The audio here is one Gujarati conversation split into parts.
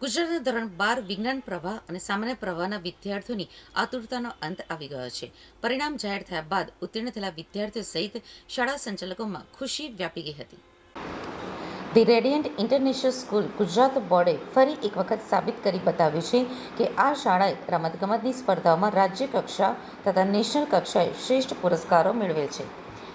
ગુજરાતના ધોરણ બાર વિજ્ઞાન પ્રવાહ અને સામાન્ય પ્રવાહના વિદ્યાર્થીઓની આતુરતાનો અંત આવી ગયો છે. પરિણામ જાહેર થયા બાદ ઉત્તીર્ણ થયેલા વિદ્યાર્થીઓ સહિત શાળા સંચાલકોમાં ખુશી વ્યાપી ગઈ હતી. The radiant international school Gujarat બોર્ડે ફરી એક વખત સાબિત કરી બતાવ્યું છે કે આ શાળાએ રમતગમતની સ્પર્ધાઓમાં રાજ્ય કક્ષા તથા નેશનલ કક્ષાએ શ્રેષ્ઠ પુરસ્કારો મેળવેલ છે.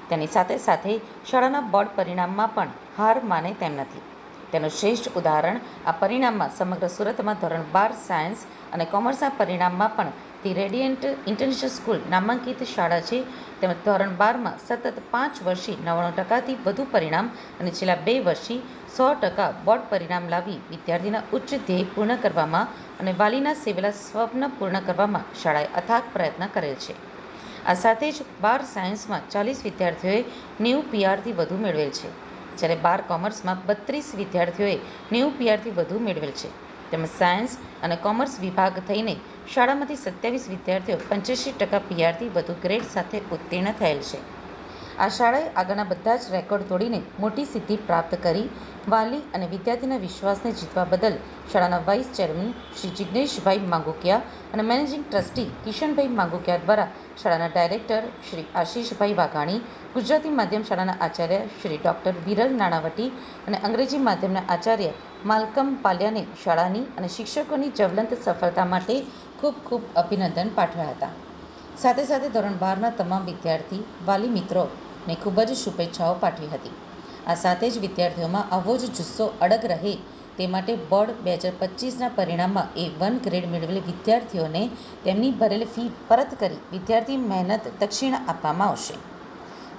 તેની સાથે સાથે શાળાના બોર્ડ પરિણામમાં પણ હાર માને તેમ નથી. તેનું શ્રેષ્ઠ ઉદાહરણ આ પરિણામમાં સમગ્ર સુરતમાં ધોરણ બાર સાયન્સ અને કોમર્સના પરિણામમાં પણ ધી રેડિયન્ટ ઇન્ટરનેશનલ સ્કૂલ નામાંકિત શાળા છે. તેમજ ધોરણ બારમાં સતત પાંચ વર્ષથી નવ્વાણું ટકાથી વધુ પરિણામ અને છેલ્લા બે વર્ષથી સો ટકા બોર્ડ પરિણામ લાવી વિદ્યાર્થીના ઉચ્ચ ધ્યેય પૂર્ણ કરવામાં અને વાલીના સેવેલા સ્વપ્ન પૂર્ણ કરવામાં શાળાએ અથાગ પ્રયત્ન કરેલ છે. આ સાથે જ બાર સાયન્સમાં ચાલીસ વિદ્યાર્થીઓએ નેવું પીઆરથી વધુ મેળવેલ છે. જ્યારે બાર કોમર્સમાં બત્રીસ વિદ્યાર્થીઓએ નેવું પીઆરથી વધુ મેળવેલ છે. તેમજ સાયન્સ અને કોમર્સ વિભાગ થઈને શાળામાંથી સત્યાવીસ વિદ્યાર્થીઓ પંચ્યાસી ટકા પીઆરથી વધુ ગ્રેડ સાથે ઉત્તીર્ણ થયેલ છે. આ શાળાએ આગળના બધા જ રેકોર્ડ તોડીને મોટી સિદ્ધિ પ્રાપ્ત કરી. વાલી અને વિદ્યાર્થીના વિશ્વાસને જીતવા બદલ શાળાના વાઇસ ચેરમેન શ્રી જિજ્ઞેશભાઈ માંગુકિયા અને મેનેજિંગ ટ્રસ્ટી કિશનભાઈ માંગુકિયા દ્વારા શાળાના ડાયરેક્ટર શ્રી આશીષભાઈ વાઘાણી, ગુજરાતી માધ્યમ શાળાના આચાર્ય શ્રી ડૉક્ટર વિરલ નાણાવટી અને અંગ્રેજી માધ્યમના આચાર્ય માલકમ પાલ્યાને શાળાની અને શિક્ષકોની જ્વલંત સફળતા માટે ખૂબ ખૂબ અભિનંદન પાઠવ્યા હતા. સાથે સાથે ધોરણ બારના તમામ વિદ્યાર્થી, વાલી મિત્રોને ખૂબ જ શુભેચ્છાઓ પાઠવી હતી. આ સાથે જ વિદ્યાર્થીઓમાં આવો જ જુસ્સો અડગ રહે તે માટે બોર્ડ બે હજાર પચીસના પરિણામમાં એ વન ગ્રેડ મેળવેલી વિદ્યાર્થીઓને તેમની ભરેલી ફી પરત કરી વિદ્યાર્થી મહેનત દક્ષિણા આપવામાં આવશે.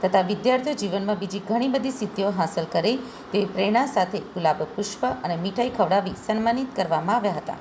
તથા વિદ્યાર્થીઓ જીવનમાં બીજી ઘણી બધી સિદ્ધિઓ હાંસલ કરે તેવી પ્રેરણા સાથે ગુલાબ પુષ્પ અને મીઠાઈ ખવડાવી સન્માનિત કરવામાં આવ્યા હતા.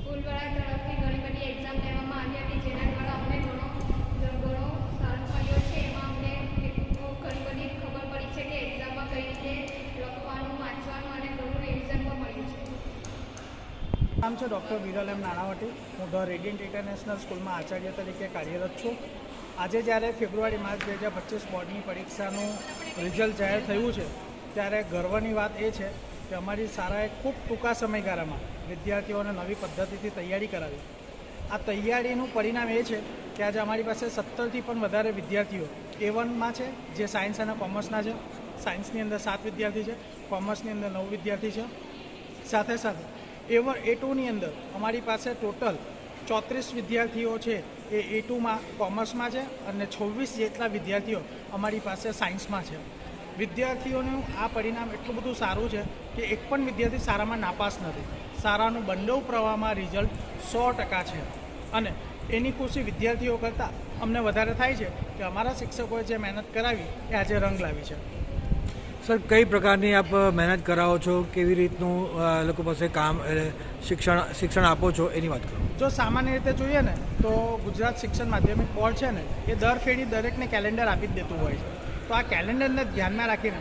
છે, ડૉક્ટર વિરલ એમ નાણાવટી. હું ધ રેડિયન્ટ ઇન્ટરનેશનલ સ્કૂલમાં આચાર્ય તરીકે કાર્યરત છું. આજે જ્યારે ફેબ્રુઆરી, માર્ચ બે હજાર પચીસ બોર્ડની પરીક્ષાનું રિઝલ્ટ જાહેર થયું છે, ત્યારે ગર્વની વાત એ છે કે અમારી શાળાએ ખૂબ ટૂંકા સમયગાળામાં વિદ્યાર્થીઓને નવી પદ્ધતિથી તૈયારી કરાવી. આ તૈયારીનું પરિણામ એ છે કે આજે અમારી પાસે સત્તરથી પણ વધારે વિદ્યાર્થીઓ એ વનમાં છે, જે સાયન્સ અને કોમર્સના છે. સાયન્સની અંદર સાત વિદ્યાર્થી છે, કોમર્સની અંદર નવ વિદ્યાર્થી છે. સાથે સાથે એ વન એ ટુની અંદર અમારી પાસે ટોટલ ચોત્રીસ વિદ્યાર્થીઓ છે. એ એ ટુમાં કોમર્સમાં છે અને છવ્વીસ જેટલા વિદ્યાર્થીઓ અમારી પાસે સાયન્સમાં છે. વિદ્યાર્થીઓનું આ પરિણામ એટલું બધું સારું છે કે એક પણ વિદ્યાર્થી સારામાં નાપાસ નથી. સારાનું બંડવ પ્રવાહમાં રિઝલ્ટ સો ટકા છે. અને એની ખુશી વિદ્યાર્થીઓ કરતાં અમને વધારે થાય છે કે અમારા શિક્ષકોએ જે મહેનત કરાવી એ આજે રંગ લાવી છે. સર, કઈ પ્રકારની આપ મહેનત કરાવો છો? કેવી રીતનું લોકો પાસે કામ શિક્ષણ શિક્ષણ આપો છો? એની વાત કરો. જો સામાન્ય રીતે જોઈએ ને, તો ગુજરાત શિક્ષણ માધ્યમિક બોર્ડ છે ને, એ દર ફેરી દરેકને કેલેન્ડર આપી જ દેતું હોય છે. તો આ કેલેન્ડરને ધ્યાનમાં રાખીને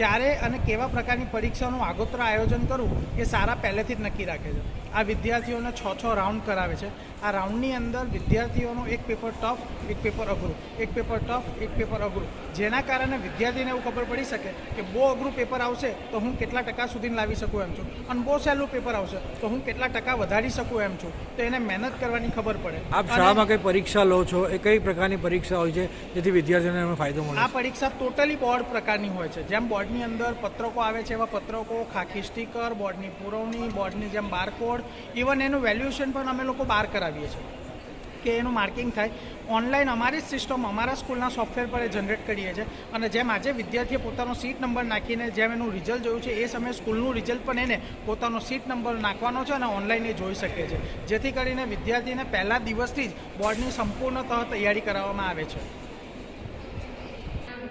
ક્યારે અને કેવા પ્રકારની પરીક્ષાનું આગોતરા આયોજન કરવું એ સારા પહેલેથી જ નક્કી રાખે છે. આ વિદ્યાર્થીઓને છ છ રાઉન્ડ કરાવે છે. આ રાઉન્ડની અંદર વિદ્યાર્થીઓનું એક પેપર ટફ એક પેપર અઘરું એક પેપર ટફ એક પેપર અઘરું. જેના કારણે વિદ્યાર્થીને એવું ખબર પડી શકે કે બહુ અઘરું પેપર આવશે તો હું કેટલા ટકા સુધી લાવી શકું એમ છું. અને બહુ સહેલું પેપર આવશે તો હું કેટલા ટકા વધારી શકું એમ છું. તો એને મહેનત કરવાની ખબર પડે. આપ શાળામાં કઈ પરીક્ષા લો છો? એ કઈ પ્રકારની પરીક્ષા હોય છે જેથી વિદ્યાર્થીઓને એનો ફાયદો મળે? આ પરીક્ષા ટોટલી બોર્ડ પ્રકારની હોય છે. જેમ બોર્ડની અંદર પત્રકો આવે છે, એવા પત્રકો, ખાખી સ્ટીકર બોર્ડની પુરવણી, બોર્ડની જેમ બારકોડ ઇવન એનું વેલ્યુએશન પણ અમે લોકો બહાર કરાવીએ છીએ. કે એનું માર્કિંગ થાય. ઓનલાઈન અમારી જ સિસ્ટમ અમારા સ્કૂલના સોફ્ટવેર પર એ જનરેટ કરીએ છીએ. અને જેમ આજે વિદ્યાર્થીએ પોતાનો સીટ નંબર નાખીને જેમ એનું રિઝલ્ટ જોયું છે, એ સમયે સ્કૂલનું રિઝલ્ટ પણ એને પોતાનો સીટ નંબર નાખવાનો છે અને ઓનલાઈન એ જોઈ શકે છે. જેથી કરીને વિદ્યાર્થીને પહેલા દિવસથી જ બોર્ડની સંપૂર્ણતઃ તૈયારી કરાવવામાં આવે છે.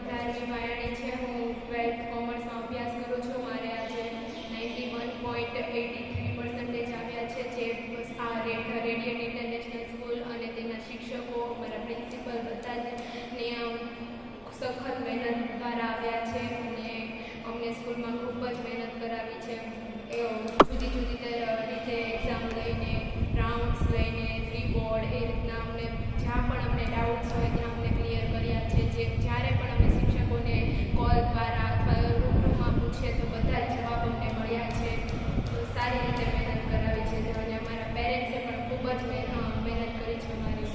ધારવી ભાયાણી છે, હું ટ્વેલ્થ કોમર્સમાં અભ્યાસ કરું છું. મારે આજે ninety one point eighty three percentage આવ્યા છે, જે આ રેડ, રેડિયન્ટ ઇન્ટરનેશનલ સ્કૂલ અને તેના શિક્ષકો મારા પ્રિન્સિપલ બધા જ નિયમ, સખત મહેનત દ્વારા આવ્યા છે અને અમને સ્કૂલમાં ખૂબ જ મહેનત કરાવી છે. જુદી જુદી રીતે એક્ઝામ લઈને રાઉન્ડ્સ લઈને રીબોર્ડ બોર્ડ એ રીતના અમને જ્યાં પણ અમને ડાઉટ્સ હોય ત્યાં અમને ક્લિયર કર્યા છે. જે જ્યારે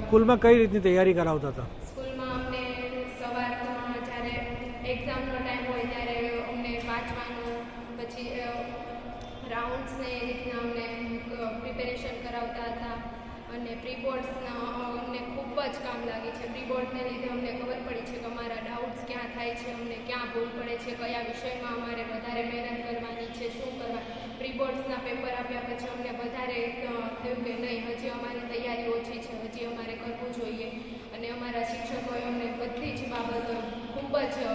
સ્કૂલમાં કઈ રીતની તૈયારી કરાવતા હતા? સ્કૂલમાં અમને સવારમાં જ્યારે એક્ઝામનો ટાઈમ હોય ત્યારે અમને વાંચવાનું, પછી રાઉન્ડ્સને એ રીતના અમને પ્રિપેરેશન કરાવતા હતા. અને પ્રી અમને ખૂબ જ કામ લાગે છે. પ્રી લીધે અમને ખબર પડી છે કે અમારા ડાઉટ્સ ક્યાં થાય છે, અમને ક્યાં ભૂલ પડે છે, કયા વિષયમાં અમારે વધારે મહેનત કરવાની છે, શું કરવા પ્રી બોર્ડ્સના પછી અમને વધારે થયું કે નહીં હજી અમારી તૈયારી ઓછી છે હજી અમારે કરવું જોઈએ. અને અમારા શિક્ષકોએ અમને બધી જ બાબતો ખૂબ જ અ,